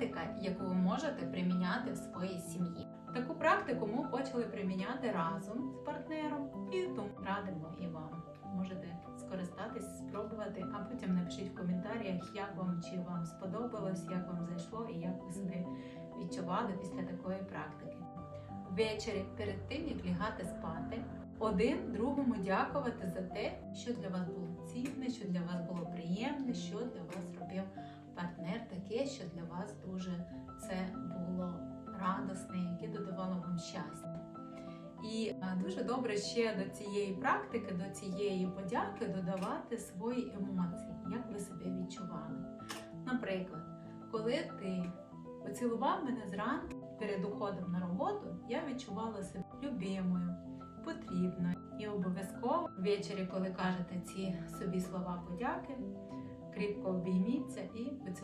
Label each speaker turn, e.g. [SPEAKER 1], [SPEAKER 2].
[SPEAKER 1] практика, яку ви можете приміняти в своїй сім'ї. Таку практику ми почали приміняти разом з партнером, і тому радимо і вам. Можете скористатись, спробувати, а потім напишіть в коментарях, як вам чи вам сподобалось, як вам зайшло і як ви себе відчували після такої практики. Ввечері перед тим як лягати спати, один другому дякувати за те, що для вас було цінне, що для вас було приємне, що для вас робив що для вас дуже це було радосне, яке додавало вам щастя. І дуже добре ще до цієї практики, до цієї подяки додавати свої емоції, як ви себе відчували. Наприклад, коли ти поцілував мене зранку перед уходом на роботу, я відчувала себе любимою, потрібною. І обов'язково ввечері, коли кажете ці собі слова подяки, кріпко обійміться і поцілуйте.